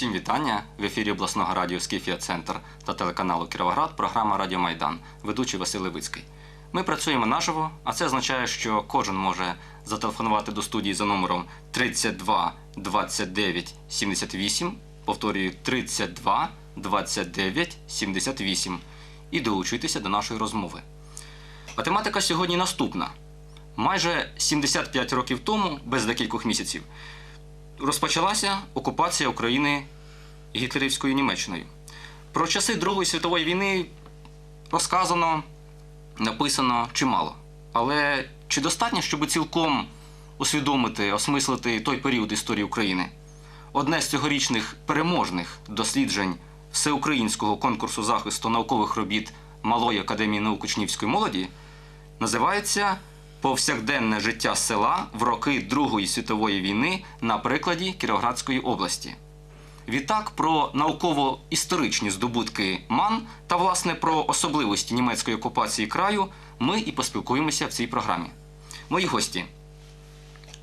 Усім вітання в ефірі обласного радіо Скіфія Центр та телеканалу Кіровоград. Програма Радіо Майдан, ведучий Василь Левицький. Ми працюємо наживо, а це означає, що кожен може зателефонувати до студії за номером 32 29 78, повторюю 32 29 78 і долучуйтеся до нашої розмови. А тематика сьогодні наступна. Майже 75 років тому, без декількох місяців, розпочалася окупація України гітлерівською Німеччиною. Про часи Другої світової війни розказано, написано чимало. Але чи достатньо, щоб цілком усвідомити, осмислити той період історії України? Одне з цьогорічних переможних досліджень всеукраїнського конкурсу захисту наукових робіт Малої академії наук учнівської молоді називається Повсякденне життя села в роки Другої світової війни на прикладі Кіровоградської області. Відтак про науково-історичні здобутки МАН та власне про особливості німецької окупації краю ми і поспілкуємося в цій програмі. Мої гості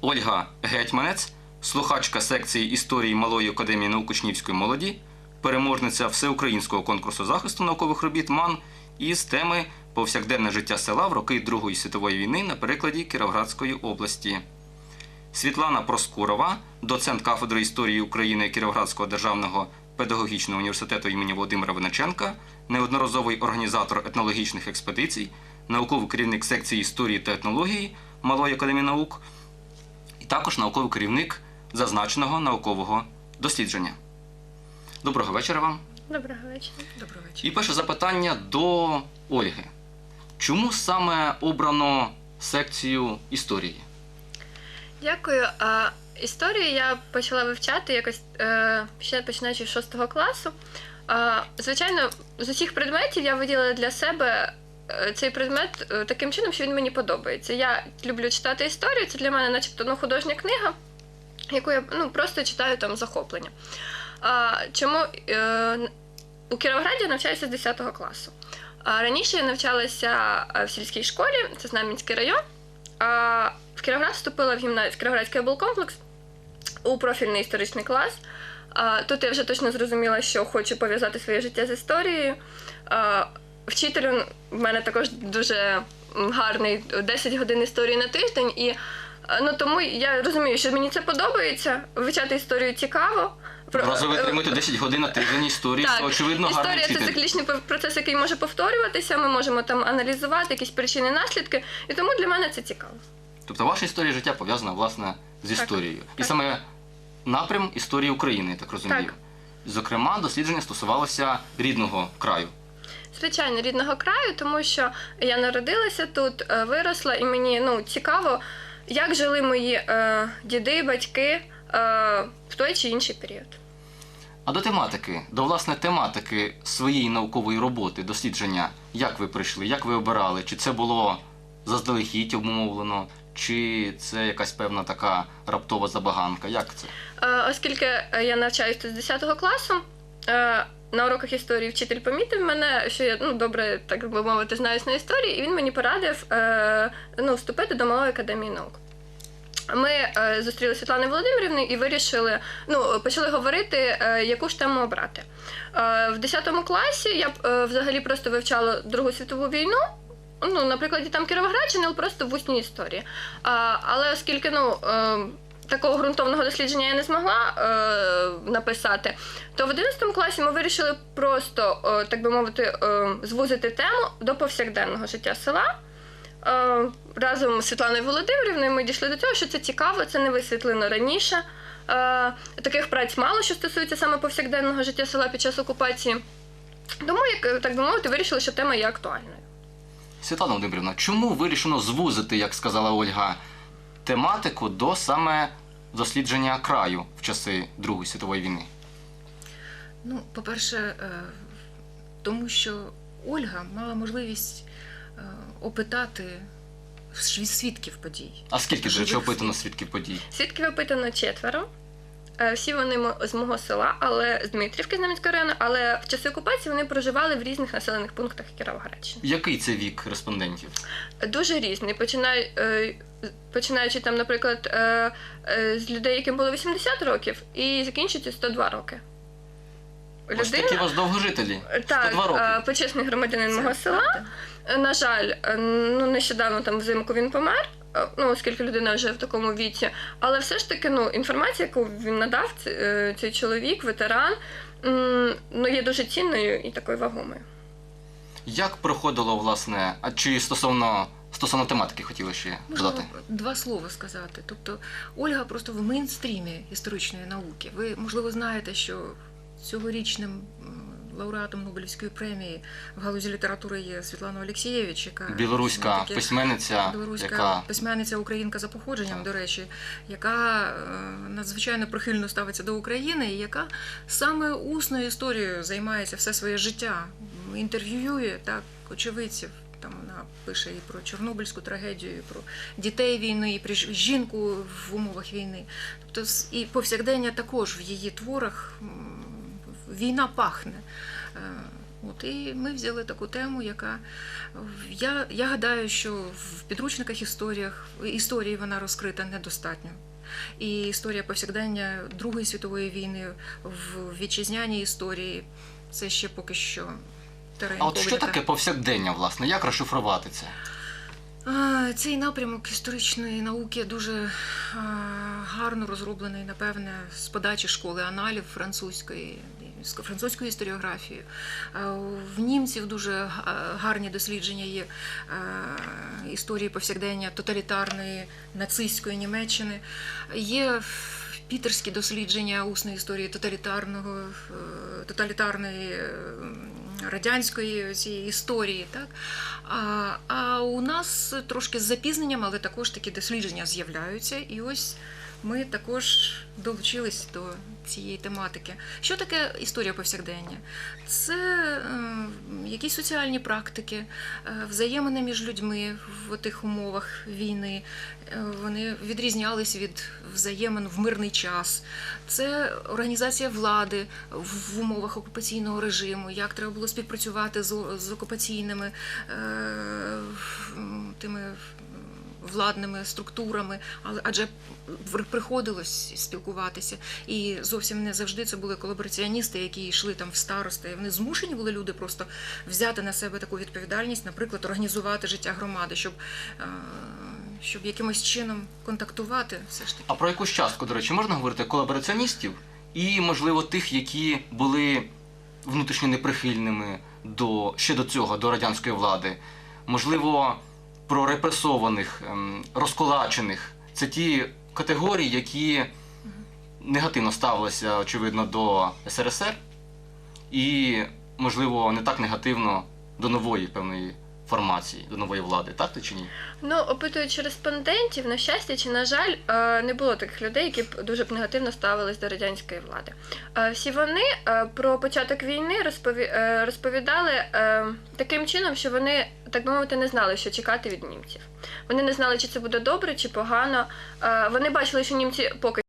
Ольга Гетьманець, слухачка секції історії Малої академії наук учнівської молоді, переможниця всеукраїнського конкурсу захисту наукових робіт МАН із теми Повсякденне життя села в роки Другої світової війни на прикладі Кіровоградської області. Світлана Проскурова, доцент кафедри історії України Кіровоградського державного педагогічного університету імені Володимира Виниченка, неодноразовий організатор етнологічних експедицій, науковий керівник секції історії та етнології Малої академії наук, і також науковий керівник зазначеного наукового дослідження. Доброго вечора вам. Доброго вечора. Доброго вечора. І перше запитання до Ольги. Чому саме обрано секцію історії? Дякую. А, історію я почала вивчати якось е, ще починаючи з 6 класу. Звичайно, з усіх предметів я виділила для себе е, цей предмет е, таким чином, що він мені подобається. Я люблю читати історію, це для мене, начебто, ну, художня книга, яку я ну, просто читаю там захоплення. Чому е, у Кіровограді навчаюся з 10 класу. Раніше я навчалася е, в сільській школі, це Знам'янський район. В Кіровоград вступила в гімназію в Кіровоградський облкомплекс у профільний історичний клас. Тут я вже точно зрозуміла, що хочу пов'язати своє життя з історією. А, вчитель в мене також дуже гарний 10 годин історії на тиждень. І ну, тому я розумію, що мені це подобається. Вивчати історію цікаво. Разом ви отримуєте 10 годин на тиждень історії, це, очевидно, гарний історія це вчитель. циклічний процес, який може повторюватися. Ми можемо там аналізувати якісь причини, наслідки, і тому для мене це цікаво. Тобто ваша історія життя пов'язана власне з Так. історією. І Так. саме напрям історії України, я так розумію. Так. Зокрема, дослідження стосувалося рідного краю. Звичайно, рідного краю, тому що я народилася тут, е, виросла, і мені ну, цікаво, як жили мої е, діди, батьки е, в той чи інший період. А до тематики, до власне тематики своєї наукової роботи, дослідження, як ви прийшли, як ви обирали? Чи це було заздалегідь обумовлено, чи це якась певна така раптова забаганка? Як це? Е, Оскільки е, я навчаюся з 10 класу, е, на уроках історії вчитель помітив мене, що я ну, добре, так би мовити, знаюсь на історії, і він мені порадив е, ну, вступити до Малої академії наук. Ми е, зустріли Світлану Володимирівну і вирішили, ну, почали говорити, е, яку ж тему обрати. Е, в 10 класі я взагалі просто вивчала Другу світову війну. Ну, на прикладі там Кіровоградщини, просто в усній історії. Але оскільки ну, такого ґрунтовного дослідження я не змогла е, написати, то в 11 класі ми вирішили просто, е, так би мовити, е, звузити тему до повсякденного життя села. Е, разом з Світланою Володимирівною ми дійшли до цього, що це цікаво, це не висвітлено раніше. Е, таких праць мало, що стосується саме повсякденного життя села під час окупації. Тому, як так би мовити, вирішили, що тема є актуальною. Світлана Володимирівна, чому вирішено звузити, як сказала Ольга, тематику до саме дослідження краю в часи Другої світової війни? Ну, по-перше, е, тому що Ольга мала можливість опитати сві- свідків подій. А скільки ж речі опитано свідків. подій? Свідків опитано четверо. Е, Всі вони з мого села, але з Дмитрівки Знам'янського району, але в часи окупації вони проживали в різних населених пунктах Кіровоградщини. Який це вік респондентів? Дуже різний. Починай, е, починаючи там, наприклад, е, з людей, яким було 80 років, і закінчуючи 102 роки. Ось такі у вас довгожителі. Так, 102 роки. е, почесний громадянин мого села. Е, На жаль, е, ну нещодавно там взимку він помер. е, Ну, оскільки людина вже в такому віці, але все ж таки, ну, інформація, яку він надав, е, цей чоловік, ветеран, ну, є дуже цінною і такою вагомою. Як проходило, власне, а чи стосовно стосовно тематики хотіли ще Можна додати? два слова сказати. Тобто Ольга просто в мейнстрімі історичної науки. Ви, можливо, знаєте, що цьогорічним лауреатом Нобелівської премії в галузі літератури є Світлана Олексієвич, яка Білоруська таки- письменниця, білоруська яка письменниця українка за походженням, Так. до речі, яка е, надзвичайно прихильно ставиться до України, і яка саме усною історією займається все своє життя, інтерв'ює так очевидців. Там вона пише і про Чорнобильську трагедію, і про дітей війни, і про жінку в умовах війни. Тобто і повсякдення також в її творах війна пахне. Е, От і ми взяли таку тему, яка я, я гадаю, що в підручниках історіях історії вона розкрита недостатньо. І історія повсякдення Другої світової війни в вітчизняній історії це ще поки що терен. а от що таке повсякдення, власне? Як розшифрувати це? Цей напрямок історичної науки дуже гарно розроблений, напевне, з подачі школи аналів французької, з французької історіографії. А, В німців дуже гарні дослідження є історії повсякдення тоталітарної нацистської Німеччини. Є пітерські дослідження усної історії тоталітарного, е, тоталітарної е, радянської цієї історії. Так? А, а у нас трошки з запізненням, але також такі дослідження з'являються. І ось ми також долучились до цієї тематики. Що таке історія повсякдення? Це е, якісь соціальні практики, е, взаємини між людьми в тих умовах війни. Е, Вони відрізнялись від взаємин в мирний час. Це організація влади в умовах окупаційного режиму, як треба було співпрацювати з, окупаційними тими владними структурами, адже приходилось спілкуватися. І зовсім не завжди це були колабораціоністи, які йшли там в старости. Вони змушені були люди просто взяти на себе таку відповідальність, наприклад, організувати життя громади, щоб, е, щоб якимось чином контактувати все ж таки. А про якусь частку, до речі, можна говорити колабораціоністів і, можливо, тих, які були внутрішньо неприхильними до ще до цього, до радянської влади. Можливо, про репресованих, розколачених. Це ті категорії, які негативно ставилися, очевидно, до СРСР, і, можливо, не так негативно до нової певної формації, до нової влади, так то чи ні? Ну, опитуючи респондентів, на щастя чи на жаль, е, не було таких людей, які б дуже б негативно ставились до радянської влади. Е, Всі вони е, про початок війни розпові- розповідали таким чином, що вони, так би мовити, не знали, що чекати від німців. Вони не знали, чи це буде добре, чи погано. Вони бачили, що німці поки